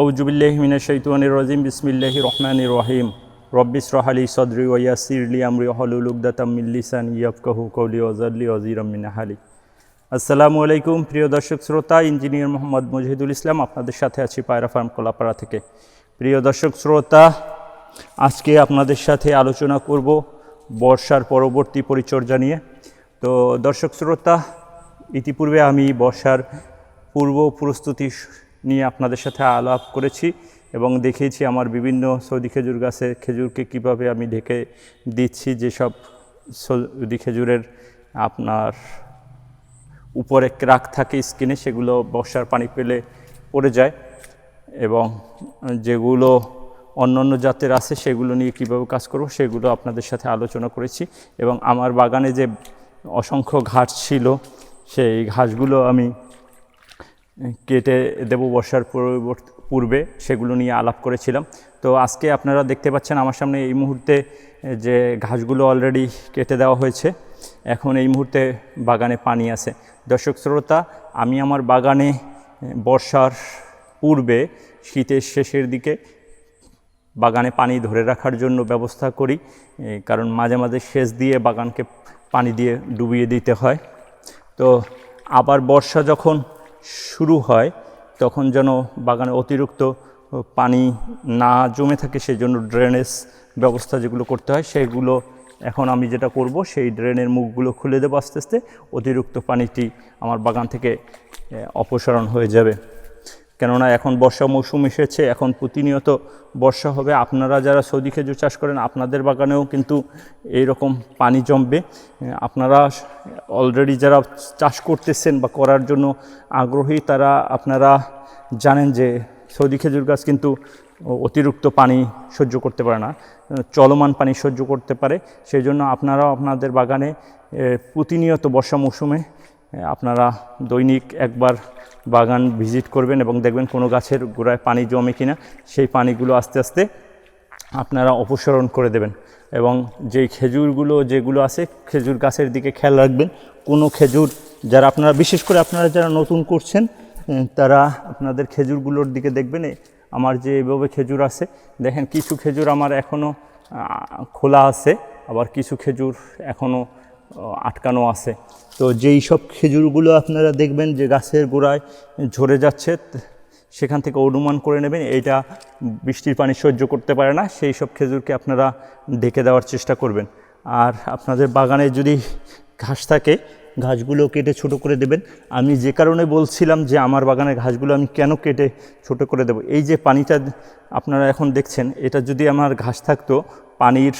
আউজুবিল্লাহ মিনা শৈতানির রাজিম বিসমিল্লাহি রহমানির রহিম। রব্বিস রহালি সদরি ওয়াসিরলি আমরি হলুল উকদাতাম মিন লিসান ইয়াফকাহু কওলি ওয়াজাল্লি ওয়াজিরাম মিন হালি। আসসালামু আলাইকুম, প্রিয় দর্শক শ্রোতা, ইঞ্জিনিয়ার মোহাম্মদ মুজিদুল ইসলাম আপনাদের সাথে আছি পায়রা ফার্ম কলাপাড়া থেকে। প্রিয় দর্শক শ্রোতা, আজকে আপনাদের সাথে আলোচনা করব বর্ষার পরবর্তী পরিচর্যা নিয়ে। তো দর্শক শ্রোতা, ইতিপূর্বে আমি বর্ষার পূর্ব প্রস্তুতি নিয়ে আপনাদের সাথে আলাপ করেছি এবং দেখিয়েছি আমার বিভিন্ন সৌদি খেজুর গাছে খেজুরকে কীভাবে আমি ঢেকে দিচ্ছি, যেসব সৌদি খেজুরের আপনার উপরে ক্রাক থাকে স্কিনে, সেগুলো বর্ষার পানি পেলে পড়ে যায় এবং যেগুলো অন্য অন্য জাতের আছে, সেগুলো নিয়ে কীভাবে কাজ করব, সেগুলো আপনাদের সাথে আলোচনা করেছি এবং আমার বাগানে যে অসংখ্য ঘাস ছিল, সেই ঘাসগুলো আমি কেটে দেবো বর্ষার পূর্বে সেগুলো নিয়ে আলাপ করেছিলাম। তো আজকে আপনারা দেখতে পাচ্ছেন আমার সামনে এই মুহূর্তে যে ঘাসগুলো অলরেডি কেটে দেওয়া হয়েছে, এখন এই মুহূর্তে বাগানে পানি আছে। দর্শক শ্রোতা, আমি আমার বাগানে বর্ষার পূর্বে শীতের শেষের দিকে বাগানে পানি ধরে রাখার জন্য ব্যবস্থা করি কারণ মাঝে মাঝে সেচ দিয়ে বাগানকে পানি দিয়ে ডুবিয়ে দিতে হয়। তো আবার বর্ষা যখন শুরু হয়, তখন যেন বাগানে অতিরিক্ত পানি না জমে থাকে, সেজন্য ড্রেনেজ ব্যবস্থা যেগুলো করতে হয়, সেগুলো এখন আমি যেটা করব, সেই ড্রেনের মুখগুলো খুলে দেবো আস্তে আস্তে, অতিরিক্ত পানিটি আমার বাগান থেকে অপসারণ হয়ে যাবে। কেননা এখন বর্ষা মৌসুম এসেছে, এখন প্রতিনিয়ত বর্ষা হবে। আপনারা যারা সৌদি খেজুর চাষ করেন, আপনাদের বাগানেও কিন্তু এই রকম পানি জমবে। আপনারা অলরেডি যারা চাষ করতেছেন বা করার জন্য আগ্রহী, তারা আপনারা জানেন যে সৌদি খেজুর গাছ কিন্তু অতিরিক্ত পানি সহ্য করতে পারে না, চলমান পানি সহ্য করতে পারে। সেই জন্য আপনারাও আপনাদের বাগানে প্রতিনিয়ত বর্ষা মৌসুমে আপনারা দৈনিক একবার বাগান ভিজিট করবেন এবং দেখবেন কোনো গাছের গোড়ায় পানি জমে কিনা, সেই পানিগুলো আস্তে আস্তে আপনারা অপসারণ করে দেবেন এবং যেই খেজুরগুলো যেগুলো আছে, খেজুর গাছের দিকে খেয়াল রাখবেন। কোনো খেজুর যারা আপনারা, বিশেষ করে আপনারা যারা নতুন করছেন তারা আপনাদের খেজুরগুলোর দিকে দেখবেন। আমার যে এভাবে খেজুর আছে, দেখেন কিছু খেজুর আমার এখনও খোলা আছে, আবার কিছু খেজুর এখনও আটকানো আছে। তো যেই সব খেজুরগুলো আপনারা দেখবেন যে গাছের গোড়ায় ঝরে যাচ্ছে, সেখান থেকে অনুমান করে নেবেন এইটা বৃষ্টির পানি সহ্য করতে পারে না, সেই সব খেজুরকে আপনারা ঢেকে দেওয়ার চেষ্টা করবেন। আর আপনাদের বাগানে যদি ঘাস থাকে, ঘাসগুলো কেটে ছোট করে দেবেন। আমি যে কারণে বলছিলাম যে আমার বাগানের ঘাসগুলো আমি কেন কেটে ছোট করে দেবো, এই যে পানিটা আপনারা এখন দেখছেন, এটা যদি আমার ঘাস থাকতো, পানির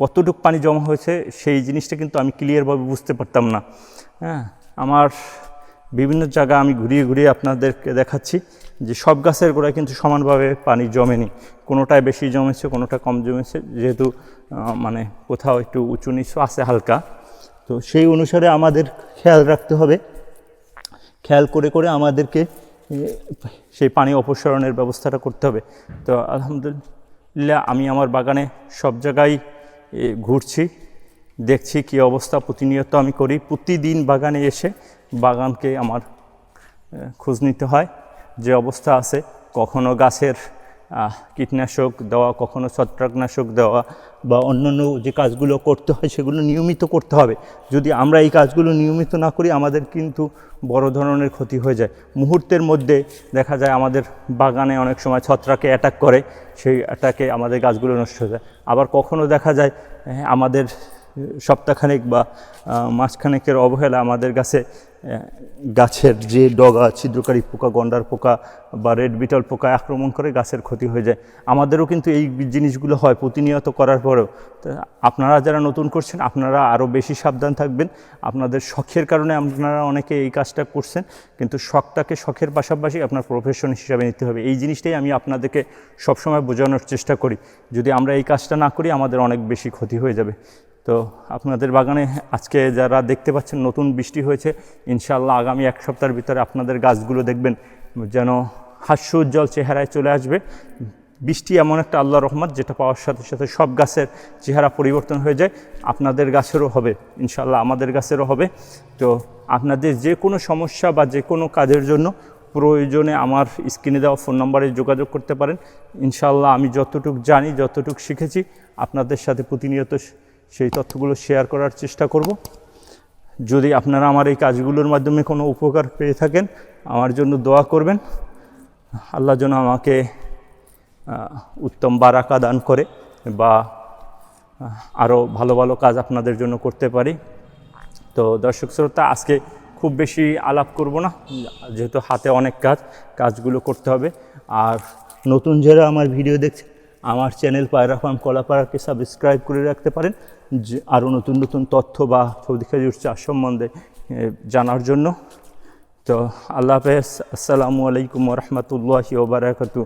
কতটুকু পানি জমা হয়েছে, সেই জিনিসটা কিন্তু আমি ক্লিয়ারভাবে বুঝতে পারতাম না। হ্যাঁ আমার বিভিন্ন জায়গা আমি ঘুরিয়ে ঘুরিয়ে আপনাদেরকে দেখাচ্ছি যে সব গাছের গোড়ায় কিন্তু সমানভাবে পানি জমেনি। কোনোটায় বেশি জমেছে, কোনোটা কম জমেছে, যেহেতু মানে কোথাও একটু উঁচু নিচু আছে হালকা। তো সেই অনুসারে আমাদের খেয়াল রাখতে হবে। খেয়াল করে করে আমাদেরকে সেই পানি অপসারণের ব্যবস্থাটা করতে হবে। তো আলহামদুলিল্লাহ, আমি আমার বাগানে সব জায়গায় ঘুরছি, দেখছি কি অবস্থা প্রতিনিয়ত আমি করি। প্রতিদিন বাগানে এসে বাগানকে আমার খোঁজ নিতে হয়, যে অবস্থা আছে, কখনো গাছের কীটনাশক দেওয়া কখনো ছত্রাকনাশক দেওয়া বা অন্যান্য যে কাজগুলো করতে হয় সেগুলো নিয়মিত করতে হবে। যদি আমরা এই কাজগুলো নিয়মিত না করি আমাদের কিন্তু বড় ধরনের ক্ষতি হয়ে যায়। মুহূর্তের মধ্যে দেখা যায় আমাদের বাগানে অনেক সময় ছত্রাকে অ্যাটাক করে সেই অ্যাটাকে আমাদের গাছগুলো নষ্ট হয়ে যায়। আবার কখনো দেখা যায় হ্যাঁ, আমাদের সপ্তাহখানেক বা মাসখানেকের অবহেলা আমাদের গাছে গাছের যে ডগা ছিদ্রকারী পোকা, গন্ডার পোকা বা রেড বিটল পোকা আক্রমণ করে গাছের ক্ষতি হয়ে যায়। আমাদেরও কিন্তু এই জিনিসগুলো হয় প্রতিনিয়ত করার পরেও। আপনারা যারা নতুন করছেন, আপনারা আরও বেশি সাবধান থাকবেন। আপনাদের শখের কারণে আপনারা অনেকে এই কাজটা করছেন, কিন্তু শখটাকে শখের পাশাপাশি আপনার প্রফেশন হিসাবে নিতে হবে। এই জিনিসটাই আমি আপনাদেরকে সবসময় বোঝানোর চেষ্টা করি। যদি আমরা এই কাজটা না করি, আমাদের অনেক বেশি ক্ষতি হয়ে যাবে। তো আপনাদের বাগানে আজকে যারা দেখতে পাচ্ছেন নতুন বৃষ্টি হয়েছে ইনশাল্লাহ আগামী এক সপ্তাহের ভিতরে আপনাদের গাছগুলো দেখবেন যেন হাস্য উজ্জ্বল চেহারায় চলে আসবে। বৃষ্টি এমন একটা আল্লাহ রহমত, যেটা পাওয়ার সাথে সাথে সব গাছের চেহারা পরিবর্তন হয়ে যায়। আপনাদের গাছেরও হবে ইনশাল্লাহ আমাদের গাছেরও হবে। তো আপনাদের যে কোনো সমস্যা বা যে কোনো কাজের জন্য প্রয়োজনে আমার স্ক্রিনে দেওয়া ফোন নম্বরে যোগাযোগ করতে পারেন। ইনশাল্লাহ আমি যতটুকু জানি, যতটুকু শিখেছি, আপনাদের সাথে প্রতিনিয়ত সেই তথ্যগুলো শেয়ার করার চেষ্টা করব। যদি আপনারা আমার এই কাজগুলোর মাধ্যমে কোনো উপকার পেয়ে থাকেন, আমার জন্য দোয়া করবেন। আল্লাহ যেন আমাকে উত্তম বারাকা দান করে বা আরও ভালো ভালো কাজ আপনাদের জন্য করতে পারি। তো দর্শক শ্রোতা, আজকে খুব বেশি আলাপ করব না, যেহেতু হাতে অনেক কাজ, কাজগুলো করতে হবে। আর নতুন যারা আমার ভিডিও দেখছে আমার চ্যানেল পায়রা ফার্ম কলাপাড়াকে সাবস্ক্রাইব করে রাখতে পারেন। আরও নতুন নতুন তথ্য বা সৌদি খেজুর চাষ সম্বন্ধে জানার জন্য। তো আল্লাহ হাফেজ। আসসালামু আলাইকুম রহমতুল্লাহি ওবরাকাতু